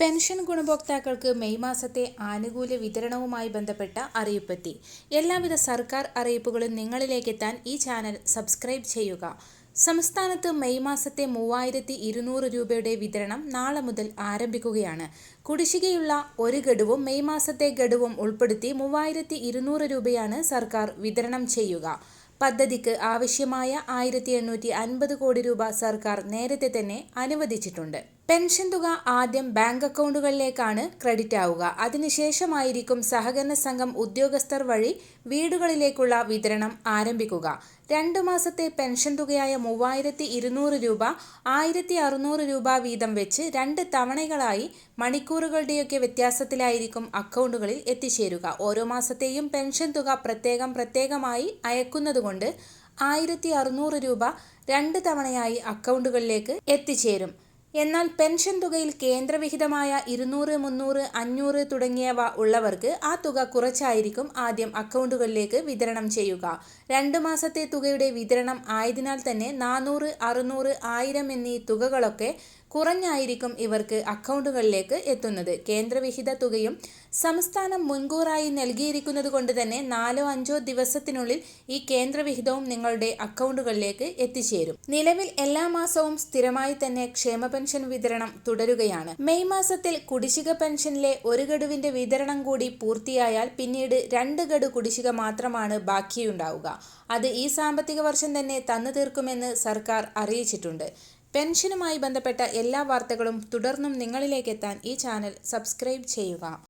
Pension ഗുണഭോക്താക്കൾക്ക് May മാസത്തെ ആനുകൂല്യ വിതരണവുമായി ബന്ധപ്പെട്ട അറിയിപ്പെത്തി. എല്ലാവിധ സർക്കാർ അറിയിപ്പുകളും നിങ്ങളിലേക്ക് നിങ്ങളിലേക്കെത്താൻ ഈ ചാനൽ സബ്സ്ക്രൈബ് ചെയ്യുക. സംസ്ഥാനത്ത് മെയ് മാസത്തെ മൂവായിരത്തി ഇരുന്നൂറ് രൂപയുടെ വിതരണം നാളെ മുതൽ ആരംഭിക്കുകയാണ്. കുടിശ്ശികയുള്ള ഒരു ഗഡുവും മെയ് മാസത്തെ ഗഡുവും ഉൾപ്പെടുത്തി മൂവായിരത്തി ഇരുന്നൂറ് രൂപയാണ് സർക്കാർ വിതരണം ചെയ്യുക. പദ്ധതിക്ക് ആവശ്യമായ ആയിരത്തി കോടി രൂപ സർക്കാർ നേരത്തെ തന്നെ അനുവദിച്ചിട്ടുണ്ട്. പെൻഷൻ തുക ആദ്യം ബാങ്ക് അക്കൗണ്ടുകളിലേക്കാണ് ക്രെഡിറ്റ് ആവുക. അതിനുശേഷമായിരിക്കും സഹകരണ സംഘം ഉദ്യോഗസ്ഥർ വഴി വീടുകളിലേക്കുള്ള വിതരണം ആരംഭിക്കുക. രണ്ടു മാസത്തെ പെൻഷൻ തുകയായ മൂവായിരത്തി ഇരുന്നൂറ് രൂപ ആയിരത്തി അറുന്നൂറ് രൂപ വീതം വെച്ച് രണ്ട് തവണകളായി മണിക്കൂറുകളുടെയൊക്കെ വ്യത്യാസത്തിലായിരിക്കും അക്കൗണ്ടുകളിൽ എത്തിച്ചേരുക. ഓരോ മാസത്തെയും പെൻഷൻ തുക പ്രത്യേകം പ്രത്യേകമായി അയക്കുന്നതുകൊണ്ട് ആയിരത്തി അറുന്നൂറ് രൂപ രണ്ട് തവണയായി അക്കൗണ്ടുകളിലേക്ക് എത്തിച്ചേരും. എന്നാൽ പെൻഷൻ തുകയിൽ കേന്ദ്രവിഹിതമായ ഇരുന്നൂറ് മുന്നൂറ് അഞ്ഞൂറ് തുടങ്ങിയവ ഉള്ളവർക്ക് ആ തുക കുറച്ചായിരിക്കും ആദ്യം അക്കൗണ്ടുകളിലേക്ക് വിതരണം ചെയ്യുക. രണ്ട് മാസത്തെ തുകയുടെ വിതരണം ആയതിനാൽ തന്നെ നാനൂറ് അറുന്നൂറ് ആയിരം എന്നീ തുകകളൊക്കെ കുറഞ്ഞായിരിക്കും ഇവർക്ക് അക്കൗണ്ടുകളിലേക്ക് എത്തുന്നത്. കേന്ദ്രവിഹിത തുകയും സംസ്ഥാനം മുൻകൂറായി നൽകിയിരിക്കുന്നത് കൊണ്ട് തന്നെ നാലോ അഞ്ചോ ദിവസത്തിനുള്ളിൽ ഈ കേന്ദ്രവിഹിതവും നിങ്ങളുടെ അക്കൗണ്ടുകളിലേക്ക് എത്തിച്ചേരും. നിലവിൽ എല്ലാ മാസവും സ്ഥിരമായി തന്നെ ക്ഷേമ പെൻഷൻ വിതരണം തുടരുകയാണ്. മെയ് മാസത്തിൽ കുടിശ്ശിക പെൻഷനിലെ ഒരു ഗഡുവിന്റെ വിതരണം കൂടി പൂർത്തിയായാൽ പിന്നീട് രണ്ട് ഗഡു കുടിശ്ശിക മാത്രമാണ് ബാക്കിയുണ്ടാവുക. അത് ഈ സാമ്പത്തിക വർഷം തന്നെ തന്നു തീർക്കുമെന്ന് സർക്കാർ അറിയിച്ചിട്ടുണ്ട്. പെൻഷനുമായി ബന്ധപ്പെട്ട എല്ലാ വാർത്തകളും തുടർന്നും നിങ്ങളിലേക്കെത്താൻ ഈ ചാനൽ സബ്സ്ക്രൈബ് ചെയ്യുക.